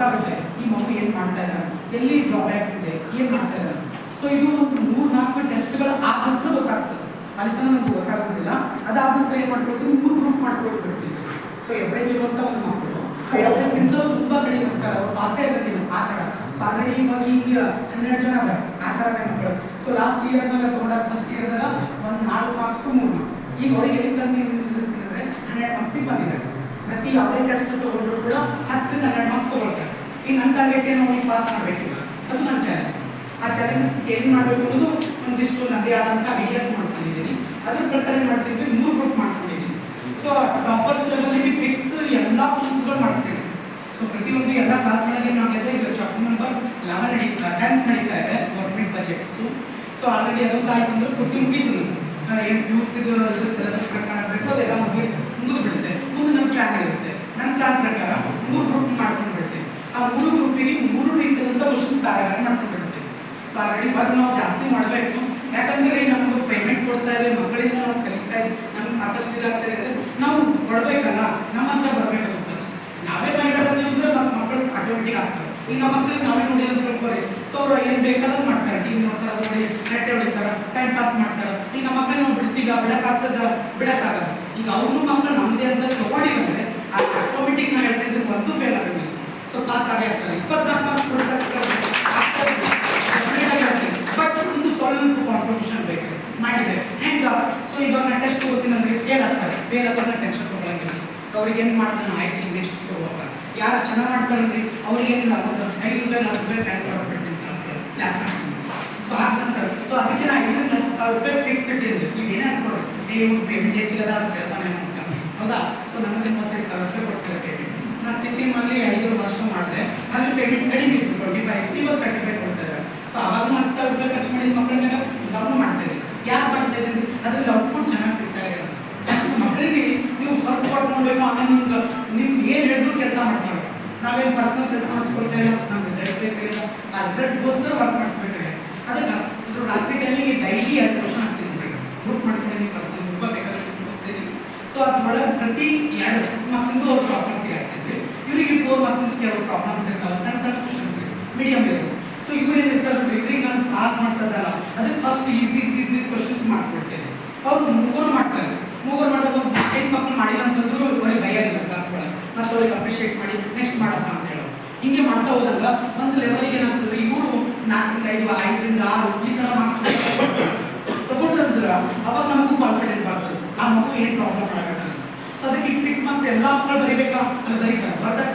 ಗೊತ್ತಾಗುತ್ತೆ ಈ ಮಗು ಏನ್ ಮಾಡ್ತಾ ಇದ್ದಾರೆ ಎಲ್ಲಿ ಡ್ರಾಬ್ಯಾಕ್ಸ್ ಇದೆ? ಏನ್ ಮಾಡ್ತಾ ಇದ್ದಾರೆ ಸೊ ಇದು ಒಂದು ಮೂರ್ ನಾಲ್ಕು ಟೆಸ್ಟ್ಗಳು ಆದ ನಂತರ ಗೊತ್ತಾಗ್ತದೆ. ಅಲ್ಲಿ ತನಕ ನಮ್ಗೆ ಗೊತ್ತಾಗೋದಿಲ್ಲ. ಅದಾದ ನಂತರ ಏನ್ ಮಾಡ್ಕೊಳ್ತೀವಿ? ಮೂರು ಗ್ರೂಪ್ ಮಾಡ್ಕೊಳ್ಬಿಡ್ತೀವಿ. ಸೊ ಎವರೇಜ್ ಇರುವಂತ ಒಂದು ಮಕ್ಕಳು. ಎವರೇಜ್ ತುಂಬ ಕಡಿಮೆ ಇರ್ತಾರೆ ಅವ್ರು ಪಾಸೇ ಇರೋದಿಲ್ಲ. ಆ ಥರ. ಸೊ ಆಲ್ರೆಡಿ ಇವಾಗ ಈಗ ಹನ್ನೆರಡು ಜನ ಅದಾರೆ ಆ ಥರನೇ ಮಕ್ಕಳು. ಸೊ ಲಾಸ್ಟ್ ಇಯರ್ನಾಗ ತಗೊಂಡಾಗ ಫಸ್ಟ್ ಇಯರ್ನಾಗ ಒಂದು ನಾಲ್ಕು ಮಾರ್ಕ್ಸ್ ಮೂರು ಮಾರ್ಕ್ಸ್ ಈಗ ಅವ್ರಿಗೆ ಎಲ್ಲಿ ತಂದು ನಿಲ್ಲಿಸಿದ್ರೆ ಹನ್ನೆರಡು ಮಾರ್ಕ್ಸ್ ಬಂದಿದ್ದಾರೆ. ಪ್ರತಿ ಯಾವುದೇ ಟೆಸ್ಟ್ ತಗೊಂಡ್ರು ಕೂಡ ಹತ್ತರಿಂದ ಹನ್ನೆರಡು ಮಾರ್ಕ್ಸ್ ತಗೊಳ್ತಾರೆ. ಈ ನನ್ನ ಟಾರ್ಗೆಟ್ ಏನು? ಅವ್ನಿಗೆ ಪಾಸ್ ಮಾಡಬೇಕು ಅದು ನನ್ನ ಚಾಲೆಂಜಸ್ ಆ ಚಾಲೆಂಜಸ್ ಏನು ಮಾಡಬೇಕು ಅನ್ನೋದು ಒಂದಿಷ್ಟು ನನ್ನದೇ ಆದಂಥ ಐಡಿಯಾಸ್ ಮಾಡ್ಕೊಂಡಿದ್ದೀನಿ. ಅದ್ರ ಪ್ರಕಾರ ಏನು ಮಾಡ್ತಿದ್ವಿ? ಮೂರು ಗ್ರೂಪ್ ಮಾಡ್ಕೊಂಡಿದ್ದೀನಿ. ಸೊ ಟಾಪರ್ಸ್ ಲೆವೆಲ್ಗೆ ಫಿಕ್ಸ್ ಎಲ್ಲ ಕ್ವಶನ್ಸ್ಗಳು ಮಾಡಿಸ್ತೀನಿ ಸೊ ಪ್ರತಿಯೊಂದು ಎಲ್ಲ ಕ್ಲಾಸ್ಗಳಲ್ಲಿ ನಾವು ಎದೆ ಈಗ ಚಾಪ್ಟರ್ ನಂಬರ್ ಲೆವೆನ್ ನಡೀತಾ ಟೆಂತ್ ನಡೀತಾ ಇದೆ ಗೌರ್ಮೆಂಟ್ ಬಜೆಟ್ಸು ಸೊ ಆಲ್ರೆಡಿ ಅದೊಂದು ಆಯ್ತು ಅಂದ್ರೆ ಪೂರ್ತಿ ಮುಗೀತು ಏನು ಪ್ಯೂಸ್ ಇದು ಸಿಲೆಬಸ್ ಪ್ರಕಾರ ಆಗಬೇಕು, ಅದೆಲ್ಲ ಮುಗಿ ಮುಗಿದು ಬಿಡುತ್ತೆ ಮುಂದೆ ನಮ್ಮ ಪ್ಲಾನ್ ಇರುತ್ತೆ ನನ್ನ ಪ್ಲಾನ್ ಪ್ರಕಾರ ಮೂರು ಗ್ರೂಪ್ ಮಾಡ್ಕೊಂಡು ಬಿಡ್ತೀವಿ ಆ ಮೂರು ಗ್ರೂಪಿಗೆ ಮೂರು ರೀತಿಯಾದಂಥ ಕ್ವಶನ್ಸ್ ಬೇರೆ ಮಾಡ್ಕೊಂಡು ಬಿಡ್ತೀವಿ ಸೊ ಆಲ್ರೆಡಿ ವರ್ಕ್ ನಾವು ಜಾಸ್ತಿ ಮಾಡಬೇಕು. ಯಾಕಂದ್ರೆ ನಮ್ಗೆ ಪೇಮೆಂಟ್ ಕೊಡ್ತಾ ಇದೆ, ಮಕ್ಕಳಿಂದ ನಾವು ಕಲಿತಾ ಇದೆ, ನಮ್ಗೆ ಸಾಕಷ್ಟು ಇದಾಗ್ತಾ ಇದೆ. ನಾವು ಕೊಡ್ಬೇಕಲ್ಲ, ನಮ್ಮ ಹತ್ರ ಬರಬೇಕು ಫಸ್ಟ್ ನಾವೇ ಮೈಗಾಡೋದು ಇದ್ರೆ ನಮ್ಮ ಮಕ್ಕಳು ಆಟೋಮೆಟಿಕ್ ಆಗ್ತಾರೆ. ಈಗ ನಮ್ಮ ಮಕ್ಕಳಿಗೆ ನಾವೇ ನೋಡಿ ಅಂತ ತಿಳ್ಕೊರಿ ಸೊ ಅವ್ರು ಏನು ಬೇಕಾದ್ರೆ ಮಾಡ್ತಾರೆ. ಟಿವಿ ನೋಡ್ತಾರೆ ಅದು ನೋಡಿ ನೆಟ್ಟೆ ಹೊಡಿತಾರೆ ಟೈಮ್ ಪಾಸ್ ಮಾಡ್ತಾರೆ. ಈಗ ನಮ್ಮ ಮಕ್ಕಳಿಗೆ ನಾವು ಬಿಡ್ತೀಗ ಬಿಡಕ್ಕಾಗ್ತದ ಬಿಡಕ್ಕಾಗಲ್ಲ ಈಗ ಅವ್ರನ್ನೂ ಮಕ್ಕಳು ನಮ್ದೇ ಅಂತ ತಗೊಂಡಿ ಬಂದ್ರೆ ಆಟೋಮೆಟಿಕ್ ನಾವು ಹೇಳ್ತಾ ಇದ್ರೆ ಒಂದು ಫೇಲ್ ಆಗಬೇಕು ಸೊ ಪಾಸ್ ಆಗೇ ಆಗ್ತದೆ. ಇಪ್ಪತ್ನಾಲ್ಕು ಮಾರ್ಕ್ಸ್ ಬಟ್ ಒಂದು ಸ್ವಲ್ಪ ಕಾಂಟ್ರಿಬ್ಯೂಷನ್ ಬೇಕು ಮಾಡಿದ್ರೆ ಹೆಂಗ ಸೊ ಇವಾಗ ನಾನು ಟೆಸ್ಟ್ ಓದ್ತೀನಿ ಅಂದರೆ ಫೇಲ್ ಆಗ್ತಾರೆ. ಫೇಲ್ ಆದ್ರೆ ಟೆನ್ಷನ್ ತೊಗೊಳಂಗಿಲ್ಲ. ಅವ್ರಿಗೆ ಏನು ಮಾಡ್ತಾನೆ ಆಯ್ತು ನೆಕ್ಸ್ಟ್ ಹೋಗ್ತಾರೆ ಯಾರು ಚೆನ್ನಾಗಿ ಮಾಡ್ತಾರಂದ್ರೆ ಅವ್ರಿಗೆ ಏನಿಲ್ಲ ಒಂದು ಐದು ರೂಪಾಯಿ ಹತ್ತು ರೂಪಾಯಿ ಪ್ಯಾನ್ ಕೊಡ್ಬಿಡ್ತೀನಿ ಕ್ಲಾಸ್ಗೆ ಕ್ಲಾಸ್ ಸೊ ಹಾಕ್ತಾರೆ ಸೊ ಅದಕ್ಕೆ ನಾನು ಇದರಿಂದ ಹತ್ತು ಸಾವಿರ ರೂಪಾಯಿ ಫಿಕ್ಸ್ ಇಟ್ಟಿದ್ದೀನಿ ನೀವು ಏನೇ ಅನ್ಕೊಡಿ ನೀವು ಪೇಮೆಂಟ್ ಹೆಚ್ಚಿಗದ ಅಂತ ಹೇಳ್ತಾನೆ ಅಂತ. ಹೌದಾ? ಸೊ ನನಗೆ ಮತ್ತೆ ಸಾವಿರ ರೂಪಾಯಿ ಕೊಡ್ತಾರೆ ಪೇಮೆಂಟ್ ನಾನು ಸಿಟ್ಟಿಂಗಲ್ಲಿ ಐದು ವರ್ಷ ಮಾಡಿದೆ. ಅಲ್ಲಿ ಪೇಮೆಂಟ್ ಕಡಿಮೆ ಇತ್ತು ಟ್ವೆಂಟಿ ಫೈವ್ ಇವತ್ತು ತರ್ಟಿ ಫೈವ್ ಕೊಡ್ತಾರೆ ಸೊ ಅವಾಗ ಹತ್ತು ಸಾವಿರ ರೂಪಾಯಿ ಖರ್ಚು ಮಾಡಿದ ಮಕ್ಕಳ ಮೇಲೆ ಗಮನ ಮಾಡ್ತಾ ಇದ್ದೀನಿ ಯಾಕೆ ಮಾಡ್ತಾ ಇದ್ದೀನಿ ಅದ್ರಲ್ಲಿ ಔಟ್ಪುಟ್ ಚೆನ್ನಾಗಿ ಸಿಗ್ತಾ ಇದೆ ಯಾಕಂದ್ರೆ ಮಕ್ಕಳಿಗೆ ನೀವು ಸ್ವಲ್ಪ ಕೊಟ್ಟು ನೋಡ್ಬೇಕು ಆಮೇಲೆ ನಿಮ್ಗೆ ನಿಮ್ಗೆ ಏನು ಹೇಳಿದ್ರು ಕೆಲಸ ಮಾಡ್ತಾರೆ ನಾವೇನು ಪರ್ಸನಲ್ ಕೆಲಸ ಮಾಡಿಸ್ಕೊಳ್ತಾ ಇಲ್ಲ ನಮ್ಮ ರಿಸಲ್ಟ್ ಬೇಕಾಗಿಲ್ಲ ಆ ರಿಸಲ್ಟ್ಗೋಸ್ಕರ ವರ್ಕ್ ಮಾಡಿಸ್ಬೇಕಾಗಿದೆ ಅದಕ್ಕೆ ಸೊ ರಾತ್ರಿ ಟೈಮಿಗೆ ಡೈಲಿ ಎರಡು ಕ್ವಶನ್ ಹಾಕ್ತೀನಿ ಬುಕ್ ಮಾಡ್ತೀನಿ ಪರ್ಸನಲ್ ತುಂಬ ಬೇಕಾದ್ರೆ ಮುಗಿಸ್ತೀನಿ ಸೊ ಅದ್ರೊಳಗೆ ಪ್ರತಿ ಎರಡು ಸಿಕ್ಸ್ ಮಾರ್ಕ್ಸಿಂದು ಅವ್ರು ಪ್ರಾಬ್ಲಮ್ಸ್ ಹಾಕ್ತಿದ್ವಿ ಇವರಿಗೆ ಫೋರ್ ಮಾರ್ಕ್ಸಿಂದ ಕೆಲವು ಪ್ರಾಬ್ಲಮ್ಸ್ ಇರ್ತಾವೆ ಸಣ್ಣ ಸಣ್ಣ ಕ್ವಶನ್ಸ್ ಮೀಡಿಯಂ ಇರೋದು ಸೊ ಇವ್ರು ಏನು ಇರ್ತಾರೆ ಇವ್ರಿಗೆ ನಾನು ಪಾಸ್ ಮಾಡಿಸೋದಲ್ಲ. ಅದಕ್ಕೆ ಫಸ್ಟ್ ಈಸಿ ಈಸಿ ಕ್ವಶನ್ಸ್ ಮಾಡಿಸ್ಬಿಡ್ತೇನೆ ಅವ್ರು ಮೂವರು ಮಾಡ್ತಾರೆ ಮೂವರು ಮಾಡಿದಾಗ ಒಂದು ಐದು ಮಕ್ಕಳು ಮಾಡಿಲ್ಲ ಅಂತಂದ್ರು ಅವ್ರಿಗೆ ಭಯದಿಲ್ಲ ಕ್ಲಾಸ್ ಒಳಗೆ ಮತ್ತೆ ಅವ್ರಿಗೆ ಅಪ್ರಿಷಿಯೇಟ್ ಮಾಡಿ ನೆಕ್ಸ್ಟ್ ಮಾಡಪ್ಪ ಅಂತ ಹೇಳೋದು. ಹಿಂಗೆ ಮಾಡ್ತಾ ಹೋದಾಗ ಒಂದು ಲೆವೆಲ್ಗೆ ಏನಾಗ್ತದೆ, ಇವರು ನಾಲ್ಕರಿಂದ ಐದು, ಐದರಿಂದ ಆರು ಈ ಥರ ಮಾರ್ಕ್ಸ್ ತಗೊಂಡ್ರಂದ್ರ ಅವಾಗ ನಮಗೂ ಕಾನ್ಫಿಡೆಂಟ್ ಬರ್ತದೆ ಆ ಮಗು ಏನು ಪ್ರಾಬ್ಲಮ್ ಆಗಲ್ಲ ಸೊ ಅದಕ್ಕೆ ಈಗ ಸಿಕ್ಸ್ ಮಾರ್ಕ್ಸ್ ಎಲ್ಲ ಮಕ್ಕಳು ಬರೀಬೇಕಾ? ಬರೀತಾರೆ. ಬರ್ದಾಗ